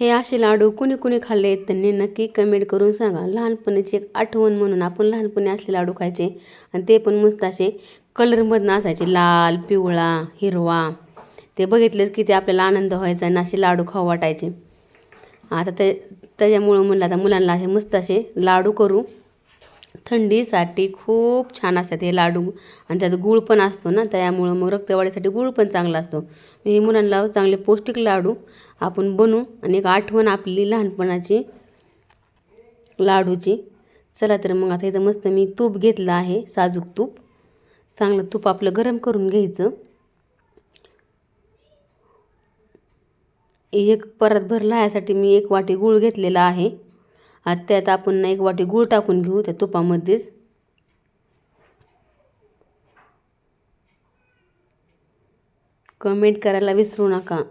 हे असे लाडू कुणी कुणी खाल्ले आहेत त्यांनी नक्की कमेंट करून सांगा. लहानपणीची एक आठवण म्हणून आपण लहानपणी असले लाडू खायचे आणि ते पण मस्त असे कलरमधनं असायचे. लाल पिवळा हिरवा. ते बघितलेच की ते आपल्याला आनंद व्हायचा आणि असे लाडू खाऊ वाटायचे. आता ते त्याच्यामुळं म्हणलं आता मुलांना असे मस्त असे लाडू करू. थंडीसाठी खूप छान असतात हे लाडू. आणि त्यात गूळ पण असतो ना त्यामुळं मग रक्तवाढीसाठी गूळ पण चांगला असतो. हे मुलांना चांगले पौष्टिक लाडू आपण बनवू आणि एक आठवण आपली लहानपणाची लाडूची. चला तर मग आता इथं मस्त मी तूप घेतलं आहे साजूक तूप. चांगलं तूप आपलं गरम करून घ्यायचं. एक परत भरला यासाठी मी एक वाटी गूळ घेतलेला आहे. आता त्यात आपण एक वाटी गूळ टाकून घेऊ त्या तुपामध्येच. कमेंट करायला विसरू नका.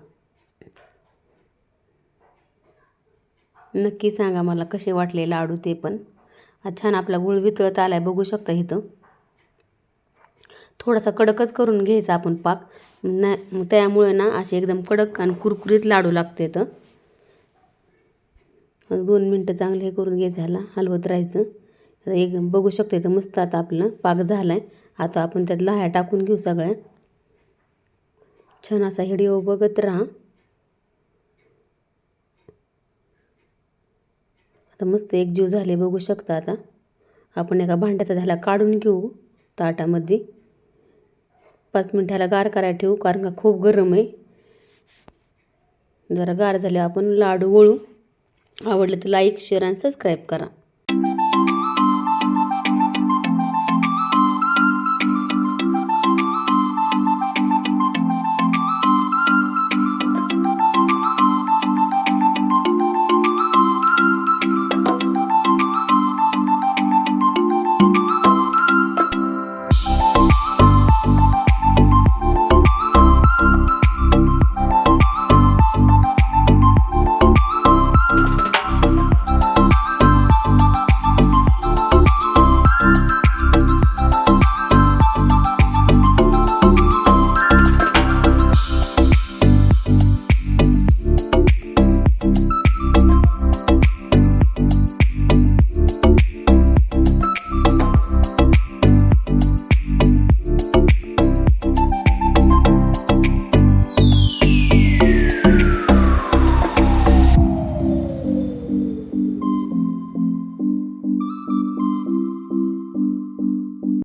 नक्की सांगा मला कसे वाटले लाडू ते पण. छान आपला गुळ वितळत आला आहे बघू शकता इथं. थोडासा कडकच करून घ्यायचा आपण पाक. नाही त्यामुळे ना असे एकदम कडक आणि कुरकुरीत लाडू लागते तर दोन मिनटं चांगले हे करून घ्यायचं ह्याला हलवत राहायचं. आता एक बघू शकते तर मस्त आता आपलं पाक झाला आहे आता आपण त्यात लाह्या टाकून घेऊ सगळ्या. छान असा व्हिडिओ बघत राहा. आता मस्त एक जीव झाले बघू शकता आता. आपण एका भांड्याचा झाला काढून घेऊ ताटामध्ये. पाच मिनटाला गार करायला ठेवू कारण का खूप गरम आहे. जरा गार झाले आपण लाडू वळू. आवडलं तर लाईक शेअर आणि सबस्क्राईब करा.